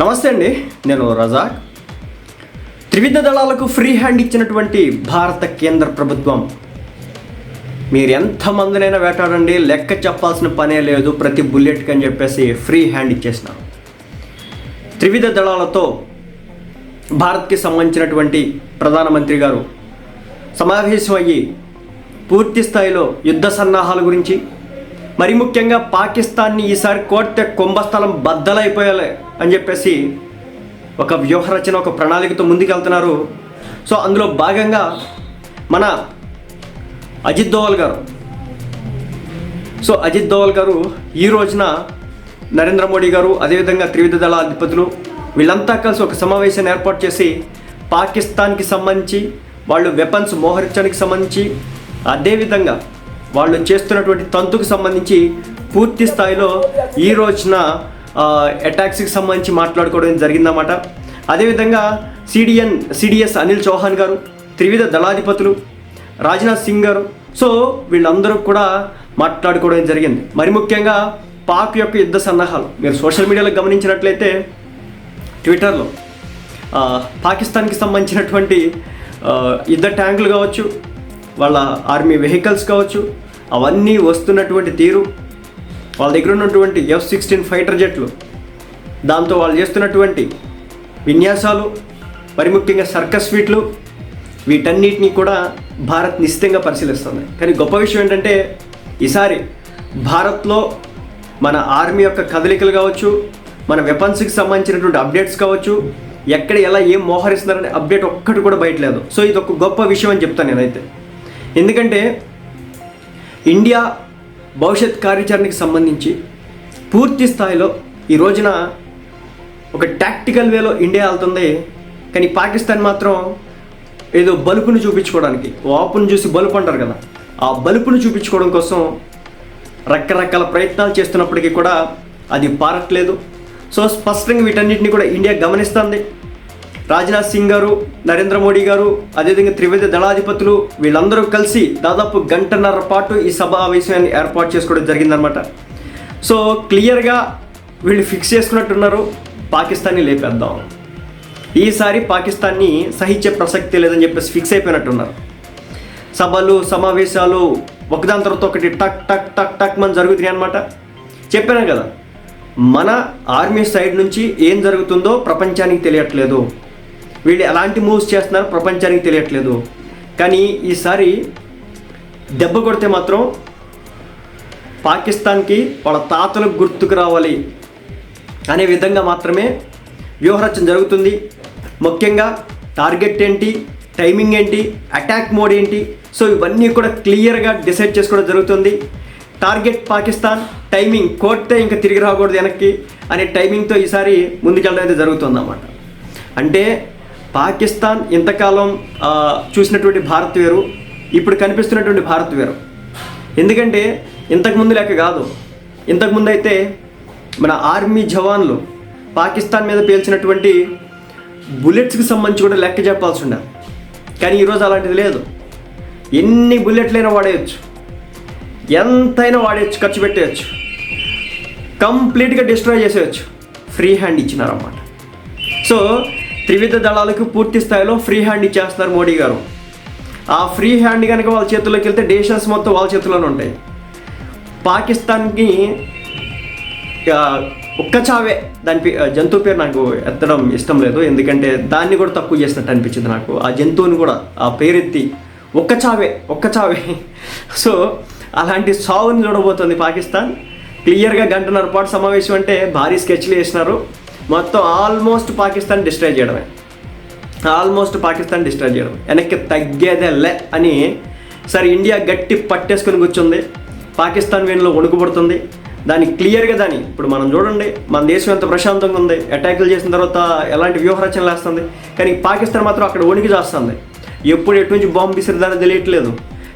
నమస్తే అండి నేను రజాక్. త్రివిధ దళాలకు ఫ్రీ హ్యాండ్ ఇచ్చినటువంటి భారత కేంద్ర ప్రభుత్వం. మీరు ఎంతమందినైనా వేటాడండి లెక్క చెప్పాల్సిన పనే లేదు ప్రతి బుల్లెట్కి అని చెప్పేసి ఫ్రీ హ్యాండ్ ఇచ్చేసిన త్రివిధ దళాలతో భారత్కి సంబంధించినటువంటి ప్రధానమంత్రి గారు సమావేశం అయ్యి పూర్తి స్థాయిలో యుద్ధ సన్నాహాల గురించి మరి ముఖ్యంగా పాకిస్తాన్ని ఈసారి కోర్తే కుంభస్థలం బద్దలైపోయాలి అని చెప్పేసి ఒక వ్యూహరచన ఒక ప్రణాళికతో ముందుకెళ్తున్నారు. సో అందులో భాగంగా మన అజిత్ దోవల్ గారు. సో అజిత్ దోవల్ గారు ఈ రోజున నరేంద్ర మోడీ గారు అదేవిధంగా త్రివిధ దళ అధిపతులు వీళ్ళంతా కలిసి ఒక సమావేశాన్ని ఏర్పాటు చేసి పాకిస్తాన్కి సంబంధించి వాళ్ళు వెపన్స్ మోహరించడానికి సంబంధించి అదేవిధంగా వాళ్ళు చేస్తున్నటువంటి తంతుకు సంబంధించి పూర్తి స్థాయిలో ఈ రోజున అటాక్స్కి సంబంధించి మాట్లాడుకోవడం జరిగిందన్నమాట. అదేవిధంగా సిడిఎన్ సిడిఎస్ అనిల్ చౌహాన్ గారు త్రివిధ దళాధిపతులు రాజ్నాథ్ సింగ్ గారు. సో వీళ్ళందరూ కూడా మాట్లాడుకోవడం జరిగింది. మరి ముఖ్యంగా పాక్ యొక్క యుద్ధ సన్నాహాలు. మీరు సోషల్ మీడియాలో గమనించినట్లయితే ట్విట్టర్లో పాకిస్తాన్కి సంబంధించినటువంటి యుద్ధ ట్యాంకులు కావచ్చు వాళ్ళ ఆర్మీ వెహికల్స్ కావచ్చు అవన్నీ వస్తున్నటువంటి తీరు. వాళ్ళ దగ్గర ఉన్నటువంటి ఎఫ్ సిక్స్టీన్ ఫైటర్ జెట్లు దాంతో వాళ్ళు చేస్తున్నటువంటి విన్యాసాలు మరి ముఖ్యంగా సర్కస్ ఫీట్లు వీటన్నిటిని కూడా భారత్ నిశ్చితంగా పరిశీలిస్తుంది. కానీ గొప్ప విషయం ఏంటంటే ఈసారి భారత్లో మన ఆర్మీ యొక్క కదలికలు కావచ్చు మన వెపన్స్కి సంబంధించినటువంటి అప్డేట్స్ కావచ్చు ఎక్కడ ఎలా ఏం మోహరిస్తున్నారనే అప్డేట్ ఒక్కటి కూడా బయట లేదు. సో ఇది ఒక గొప్ప విషయం అని చెప్తాను నేనైతే. ఎందుకంటే ఇండియా భవిష్యత్ కార్యాచరణకి సంబంధించి పూర్తి స్థాయిలో ఈ రోజున ఒక టాక్టికల్ వేలో ఇండియా వెళ్తుంది. కానీ పాకిస్తాన్ మాత్రం ఏదో బలుపును చూపించుకోవడానికి వాపును చూసి బలుపు అంటారు కదా. ఆ బలుపును చూపించుకోవడం కోసం రకరకాల ప్రయత్నాలు చేస్తున్నప్పటికీ కూడా అది పారట్లేదు. సో స్పష్టంగా వీటన్నిటిని కూడా ఇండియా గమనిస్తుంది. రాజ్నాథ్ సింగ్ గారు నరేంద్ర మోడీ గారు అదేవిధంగా త్రివిధ దళాధిపతులు వీళ్ళందరూ కలిసి దాదాపు గంటన్నర పాటు ఈ సమావేశాన్ని ఏర్పాటు చేసుకోవడం జరిగిందనమాట సో క్లియర్గా వీళ్ళు ఫిక్స్ చేసుకున్నట్టున్నారు. పాకిస్తాన్ని లేపేద్దాం. ఈసారి పాకిస్తాన్ని సహించే ప్రసక్తి లేదని చెప్పేసి ఫిక్స్ అయిపోయినట్టున్నారు. సభలు సమావేశాలు ఒకదాని తర్వాత ఒకటి టక్ టక్ టక్ టక్ మన జరుగుతున్నాయి అనమాట చెప్పాను కదా మన ఆర్మీ సైడ్ నుంచి ఏం జరుగుతుందో ప్రపంచానికి తెలియట్లేదు. వీళ్ళు ఎలాంటి మూవ్స్ చేస్తున్నారో ప్రపంచానికి తెలియట్లేదు. కానీ ఈసారి దెబ్బ కొడితే మాత్రం పాకిస్తాన్కి వాళ్ళ తాతలకు గుర్తుకు రావాలి అనే విధంగా మాత్రమే వ్యూహరచన జరుగుతుంది. ముఖ్యంగా టార్గెట్ ఏంటి టైమింగ్ ఏంటి అటాక్ మోడ్ ఏంటి సో ఇవన్నీ కూడా క్లియర్గా డిసైడ్ చేసుకోవడం జరుగుతుంది. టార్గెట్ పాకిస్తాన్ టైమింగ్ కోర్టే ఇంకా తిరిగి రాకూడదు వెనక్కి అనే టైమింగ్తో ఈసారి ముందుకెళ్ళడం అయితే జరుగుతుంది అన్నమాట అంటే పాకిస్తాన్ ఇంతకాలం చూసినటువంటి భారత్ వేరు ఇప్పుడు కనిపిస్తున్నటువంటి భారత్ వేరు. ఎందుకంటే ఇంతకుముందు లెక్క కాదు. ఇంతకుముందు అయితే మన ఆర్మీ జవాన్లు పాకిస్తాన్ మీద పేల్చినటువంటి బుల్లెట్స్కి సంబంధించి కూడా లెక్క చెప్పాల్సి ఉండాలి. కానీ ఈరోజు అలాంటిది లేదు. ఎన్ని బుల్లెట్లైనా వాడేయచ్చు. ఎంతైనా వాడేయచ్చు ఖర్చు పెట్టేయచ్చు. కంప్లీట్గా డిస్ట్రాయ్ చేసేయచ్చు. Free hand ఇచ్చినారన్నమాట. సో త్రివిధ దళాలకు పూర్తి స్థాయిలో ఫ్రీ హ్యాండ్ ఇచ్చేస్తున్నారు మోడీ గారు. ఆ ఫ్రీ హ్యాండ్ కనుక వాళ్ళ చేతుల్లోకి వెళ్తే డేషన్స్ మొత్తం వాళ్ళ చేతుల్లోనే ఉంటాయి. పాకిస్తాన్కి ఒక్క చావే. దాని జంతువు పేరు నాకు ఎత్తడం ఇష్టం లేదు. ఎందుకంటే దాన్ని కూడా తక్కువ చేసినట్టు అనిపించింది నాకు. ఆ జంతువుని కూడా ఆ పేరెత్తి ఒక్క చావే ఒక్క చావే. సో అలాంటి సావుని చూడబోతుంది పాకిస్తాన్. క్లియర్గా గంటన్నర పాటు సమావేశం అంటే భారీ స్కెచ్లు వేసినారు. మొత్తం ఆల్మోస్ట్ పాకిస్తాన్ డిస్ట్రాయ్ చేయడమే. ఆల్మోస్ట్ పాకిస్తాన్ డిస్ట్రాయ్ చేయడం వెనక్కి తగ్గేదే లే అని సరే ఇండియా గట్టి పట్టేసుకొని కూర్చుంది. పాకిస్తాన్ వేణులో వణుకుపడుతుంది. దాన్ని క్లియర్గా దాని ఇప్పుడు మనం చూడండి మన దేశం ఎంత ప్రశాంతంగా ఉంది. అటాకులు చేసిన తర్వాత ఎలాంటి వ్యూహరచనలు వేస్తుంది. కానీ పాకిస్తాన్ మాత్రం అక్కడ వణికి చేస్తుంది. ఎప్పుడు ఎటు నుంచి బాంబు విసిరిదారో తెలియట్లేదు.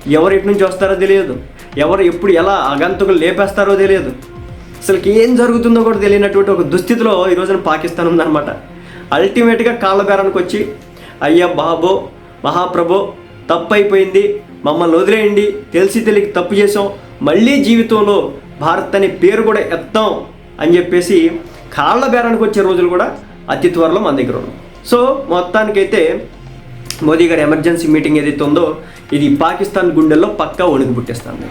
ఎవరు ఎటు నుంచి వస్తారో తెలియదు. ఎవరు ఎప్పుడు ఎలా అగంతకులు లేపేస్తారో తెలియదు. అసలుకి ఏం జరుగుతుందో కూడా తెలియనటువంటి ఒక దుస్థితిలో ఈ రోజున పాకిస్తాన్ ఉందన్నమాట. అల్టిమేట్గా కాళ్ళ బేరానికి వచ్చి అయ్యా బాబో మహాప్రభో తప్పు అయిపోయింది మమ్మల్ని వదిలేయండి తెలిసి తెలియక తప్పు చేసాం మళ్ళీ జీవితంలో భారత్ అనే పేరు కూడా ఎత్తాం అని చెప్పేసి కాళ్ళ బేరానికి వచ్చే రోజులు కూడా అతి త్వరలో మన దగ్గర ఉన్నాం సో మొత్తానికైతే మోదీ గారి ఎమర్జెన్సీ మీటింగ్ ఏదైతే ఉందో ఇది పాకిస్తాన్ గుండెల్లో పక్కా వణుకు పుట్టేస్తుంది.